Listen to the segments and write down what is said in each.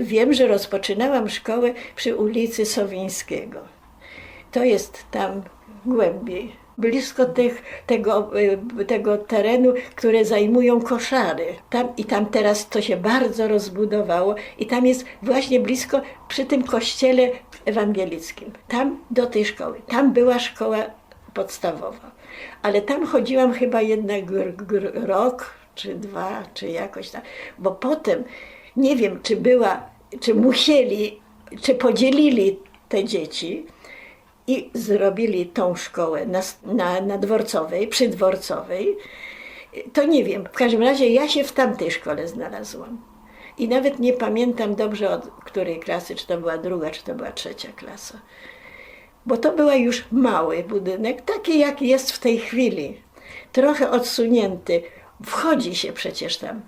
wiem, że rozpoczynałam szkołę przy ulicy Sowińskiego. To jest tam głębiej, blisko tych, tego, y, tego terenu, które zajmują koszary. Tam, I tam teraz to się bardzo rozbudowało i tam jest właśnie blisko przy tym kościele ewangelickim. Tam do tej szkoły. Tam była szkoła podstawowa. Ale tam chodziłam chyba jednak rok czy dwa, czy jakoś tak. Bo potem nie wiem, czy była, czy musieli, czy podzielili te dzieci i zrobili tą szkołę na, na, na dworcowej, przy dworcowej. To nie wiem. W każdym razie ja się w tamtej szkole znalazłam. I nawet nie pamiętam dobrze od której klasy, czy to była druga, czy to była trzecia klasa. Bo to był już mały budynek, taki jak jest w tej chwili. Trochę odsunięty. Wchodzi się przecież tam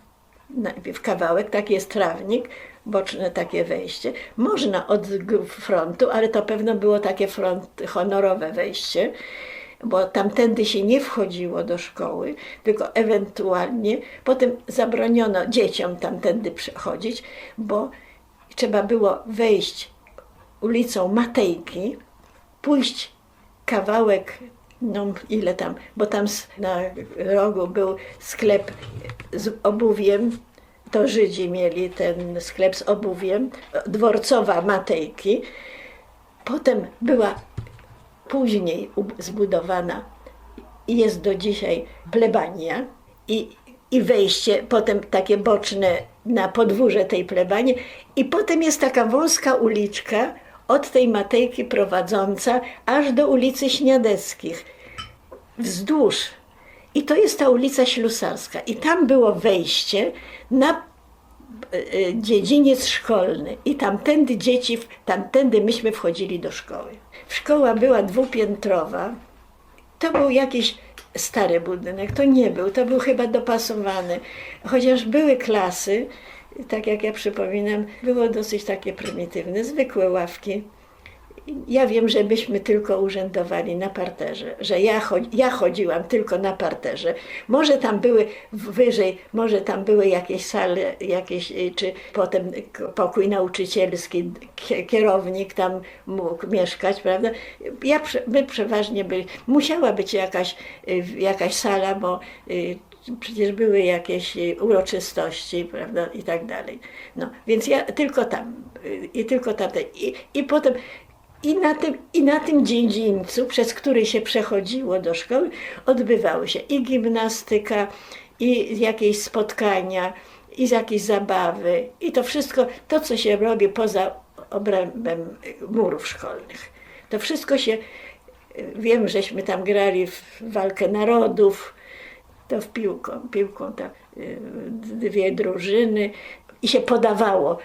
najpierw kawałek, taki jest trawnik, boczne takie wejście. Można od frontu, ale to pewno było takie front, honorowe wejście, bo tamtędy się nie wchodziło do szkoły, tylko ewentualnie potem zabroniono dzieciom tamtędy przechodzić, bo trzeba było wejść ulicą Matejki, pójść kawałek, no ile tam, bo tam na rogu był sklep z obuwiem, to Żydzi mieli ten sklep z obuwiem, dworcowa Matejki. Potem była później zbudowana i jest do dzisiaj plebania. I, i wejście potem takie boczne na podwórze tej plebanii. I potem jest taka wąska uliczka od tej Matejki prowadząca aż do ulicy Śniadeckich wzdłuż. I to jest ta ulica Ślusarska. I tam było wejście na e, e, dziedziniec szkolny. I tamtędy dzieci, tamtędy myśmy wchodzili do szkoły. Szkoła była dwupiętrowa. To był jakiś stary budynek, to nie był, to był chyba dopasowany. Chociaż były klasy, tak jak ja przypominam, było dosyć takie prymitywne, zwykłe ławki. Ja wiem, że myśmy tylko urzędowali na parterze, że ja, ja chodziłam tylko na parterze. Może tam były wyżej, może tam były jakieś sale, jakieś, y, czy potem pokój nauczycielski, kie- kierownik tam mógł mieszkać, prawda? Ja, my przeważnie byli, musiała być jakaś, y, jakaś sala, bo y, przecież były jakieś uroczystości, prawda, i tak dalej. No, więc ja tylko tam, i tylko tam, i, i potem i na, tym, I na tym dziedzińcu, przez który się przechodziło do szkoły, odbywały się i gimnastyka, i jakieś spotkania, i jakieś zabawy, i to wszystko, to co się robi poza obrębem murów szkolnych. To wszystko się, wiem, żeśmy tam grali w walkę narodów, to w piłką, piłką tak, dwie drużyny i się podawało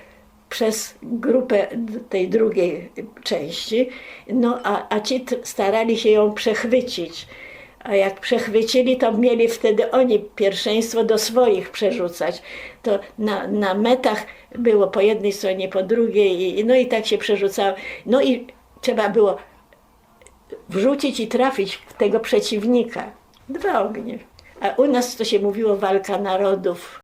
przez grupę tej drugiej części, no a, a ci starali się ją przechwycić. A jak przechwycili, to mieli wtedy oni pierwszeństwo do swoich przerzucać. To na, na metach było po jednej stronie, po drugiej, i, no i tak się przerzucało. No i trzeba było wrzucić i trafić w tego przeciwnika. Dwa ognie. A u nas to się mówiło walka narodów.